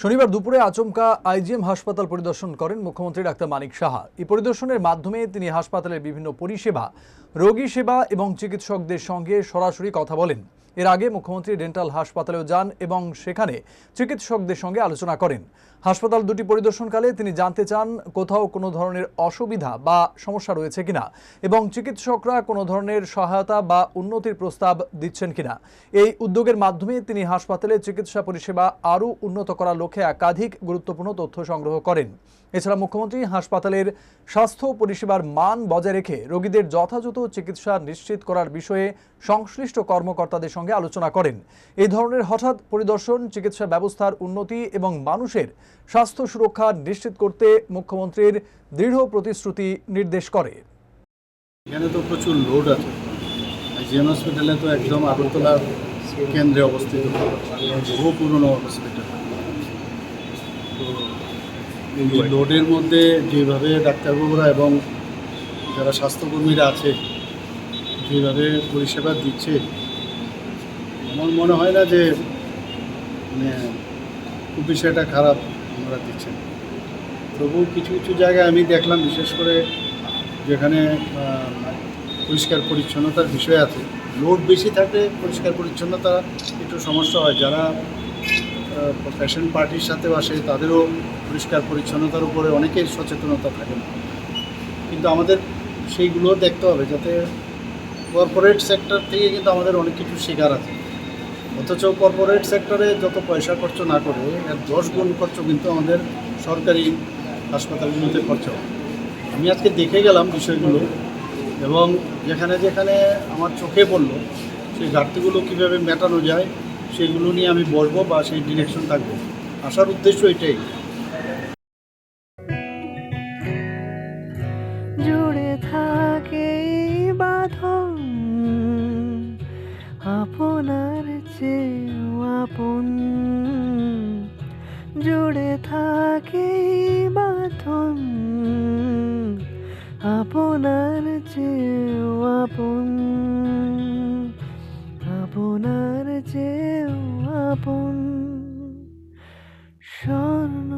শনিবার দুপুরে আচমকা আইজিএম হাসপাতাল পরিদর্শন করেন মুখ্যমন্ত্রী ডাক্তার মানিক সাহা। এই পরিদর্শনের মাধ্যমে তিনি হাসপাতালের বিভিন্ন পরিষেবা, রোগী সেবা এবং চিকিৎসকদের সঙ্গে সরাসরি কথা বলেন। এর আগে মুখ্যমন্ত্রী ডেন্টাল হাসপাতালেও যান এবং সেখানে চিকিৎসকদের সঙ্গে আলোচনা করেন। হাসপাতাল দুটি পরিদর্শনকালে তিনি জানতে চান কোথাও কোনো ধরনের অসুবিধা বা সমস্যা রয়েছে কিনা এবং চিকিৎসকরা কোনো ধরনের সহায়তা বা উন্নতির প্রস্তাব দিচ্ছেন কিনা। এই উদ্যোগের মাধ্যমে তিনি হাসপাতালে চিকিৎসা পরিষেবা আরও উন্নত করার লক্ষ্যে একাধিক গুরুত্বপূর্ণ তথ্য সংগ্রহ করেন। এছাড়া মুখ্যমন্ত্রী হাসপাতালের স্বাস্থ্য পরিষেবার মান বজায় রেখে রোগীদের যথাযথ চিকিৎসা নিশ্চিত করার বিষয়ে সংশ্লিষ্ট কর্মকর্তাদের সঙ্গে আলোচনা করেন। এই ধরনের হঠাৎ পরিদর্শন, চিকিৎসা ব্যবস্থার উন্নতি এবং মানুষের স্বাস্থ্য সুরক্ষা নিশ্চিত করতে মুখ্যমন্ত্রীর দৃঢ় প্রতিশ্রুতি নির্দেশ করে। এখানে তো প্রচুর লোড আছে। জিএম হসপিটালে তো একদম আগরতলার কেন্দ্রে অবস্থিত। বহু পুরনো হসপিটাল। তো এই লোডের মধ্যে যেভাবে ডাক্তারবাবুরা এবং যারা স্বাস্থ্যকর্মীরা আছে যেভাবে পরিষেবা দিচ্ছে আমার মনে হয় না যে মানে খুব বিষয়টা খারাপ ওনারা দিচ্ছেন। তবু কিছু কিছু জায়গায় আমি দেখলাম বিশেষ করে যেখানে পরিষ্কার পরিচ্ছন্নতার বিষয় আছে লোড বেশি থাকলে পরিষ্কার পরিচ্ছন্নতা একটু সমস্যা হয়। যারা ফ্যাশন পার্টির সাথেও আসে, তাদেরও পরিষ্কার পরিচ্ছন্নতার উপরে অনেকের সচেতনতা থাকে না। কিন্তু আমাদের সেইগুলো দেখতে হবে যাতে কর্পোরেট সেক্টর থেকে কিন্তু আমাদের অনেক কিছু শেখার আছে। অথচ কর্পোরেট সেক্টরে যত পয়সা খরচ না করে, এর দশ গুণ খরচ কিন্তু আমাদের সরকারি হাসপাতালগুলোতে খরচ হয়। আমি আজকে দেখে গেলাম বিষয়গুলো এবং যেখানে যেখানে আমার চোখে পড়ল, সেই ঘাটতিগুলো কীভাবে মেটানো যায় সেগুলো নিয়ে আমি বলব বা সেই ডিরেকশন থাকব। আসার উদ্দেশ্য এটাই। জুড়ে থাকে বাঁধন, আপনার চেয়েও আপন। জুড়ে থাকে বাঁধন, আপনার চেয়েও আপন। আপনার চেয়েও আপন স্বর্ণ